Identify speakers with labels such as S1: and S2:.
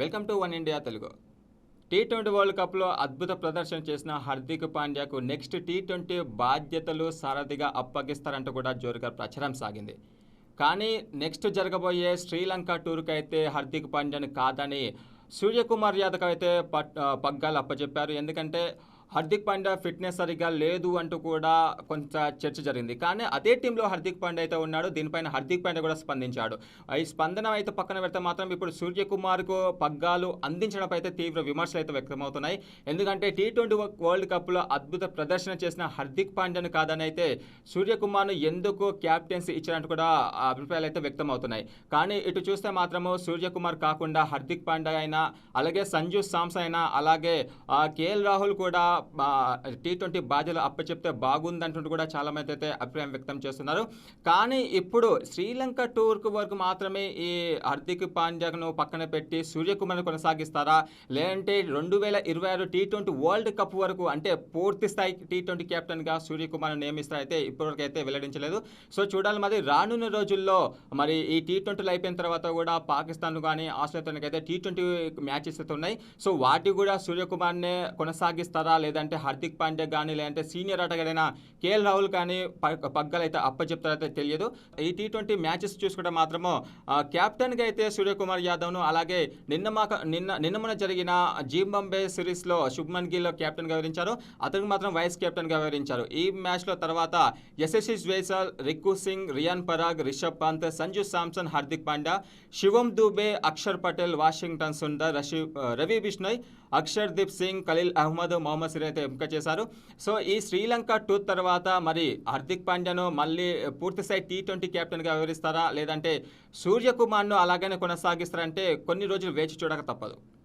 S1: Welcome to one India Telugu. T twenty world కప్లో అద్భుత ప్రదర్శన చేసిన హార్దిక్ పాండ్యాకు నెక్స్ట్ టీ ట్వంటీ బాధ్యతలు సారథిగా అప్పగిస్తారంటూ కూడా జోరుగా ప్రచారం సాగింది. కానీ నెక్స్ట్ జరగబోయే శ్రీలంక టూర్కి అయితే హార్దిక్ పాండ్యాను కాదని సూర్యకుమార్ యాదవ్ అయితే పట్ పగ్గాలు అప్పచెప్పారు ఎందుకంటే హార్దిక్ పాండ్యా ఫిట్నెస్ సరిగ్గా లేదు అంటూ కూడా కొంత చర్చ జరిగింది. కానీ అదే టీంలో హార్దిక్ పాండ్యా అయితే ఉన్నాడు. దీనిపైన హార్దిక్ పాండ్యా కూడా స్పందించాడు. ఈ స్పందన అయితే పక్కన పెడితే మాత్రం ఇప్పుడు సూర్యకుమార్కు పగ్గాలు అందించడంపై అయితే తీవ్ర విమర్శలు అయితే వ్యక్తమవుతున్నాయి. ఎందుకంటే టీ ట్వంటీ వరల్డ్ కప్లో అద్భుత ప్రదర్శన చేసిన హార్దిక్ పాండ్యాను కాదని అయితే సూర్యకుమార్ను ఎందుకు క్యాప్టెన్సీ ఇచ్చినట్టు కూడా అభిప్రాయాలు అయితే వ్యక్తమవుతున్నాయి. కానీ ఇటు చూస్తే మాత్రము సూర్యకుమార్ కాకుండా హార్దిక్ పాండ్యా అయినా అలాగే సంజు సామ్స్ అయినా అలాగే కేఎల్ రాహుల్ కూడా టీ ట్వంటీ బాధ్యతలు అప్పచెప్తే బాగుందంటుంటూ కూడా చాలా మంది అయితే అభిప్రాయం వ్యక్తం చేస్తున్నారు. కానీ ఇప్పుడు శ్రీలంక టూర్కు వరకు మాత్రమే ఈ హార్దిక్ పాండ్యాను పక్కన పెట్టి సూర్యకుమార్ని కొనసాగిస్తారా? లేదంటే రెండు వేల ఇరవై ఆరు టీ ట్వంటీ వరల్డ్ కప్ వరకు అంటే పూర్తి స్థాయి టీ ట్వంటీ కెప్టెన్గా సూర్యకుమార్ను నియమిస్తారైతే ఇప్పటివరకు అయితే వెల్లడించలేదు. సో చూడాలి మరి రానున్న రోజుల్లో మరి ఈ టీ ట్వంటీలు అయిపోయిన తర్వాత కూడా పాకిస్తాన్ కానీ ఆస్ట్రేలియాతో అయితే టీ ట్వంటీ మ్యాచెస్ అయితే ఉన్నాయి. సో వాటి కూడా సూర్యకుమార్నే కొనసాగిస్తారా లేదంటే హార్దిక్ పాండ్యా కానీ లేదంటే సీనియర్ ఆటగాడైనా కేఎల్ రాహుల్ కానీ పగ్గలైతే పగ్గాలు అయితే అప్పచెప్తారైతే తెలియదు. ఈ టీ ట్వంటీ మ్యాచెస్ చూసుకుంటే మాత్రము క్యాప్టెన్గా అయితే సూర్యకుమార్ యాదవ్ను అలాగే నిన్న మాక నిన్న నిన్నమున జరిగిన జింబాంబే సిరీస్లో శుభ్మన్ గిల్ క్యాప్టెన్గా వివరించారు. అతనికి మాత్రం వైస్ క్యాప్టెన్గా వివరించారు. ఈ మ్యాచ్లో తర్వాత యశస్వి జ్వేసల్ రిక్కు సింగ్ రియాన్ పరాగ్ రిషబ్ పంత్ సంజు సామ్సన్ హార్దిక్ పాండ్యా శివం దూబే అక్షర్ పటేల్ వాషింగ్టన్ సుందర్ రషి రవి బిష్ణోయ్ అక్షర్ దీప్ సింగ్ ఖలీల్ అహ్మద్ మొహమ్మద్ సిరి అయితే ఎంపిక చేశారు. సో ఈ శ్రీలంక టూర్ తర్వాత మరి హార్దిక్ పాండ్యాను మళ్ళీ పూర్తిస్థాయి టీ ట్వంటీ కెప్టెన్గా వివరిస్తారా? లేదంటే సూర్యకుమార్ను అలాగనే కొనసాగిస్తారంటే కొన్ని రోజులు వేచి చూడక తప్పదు.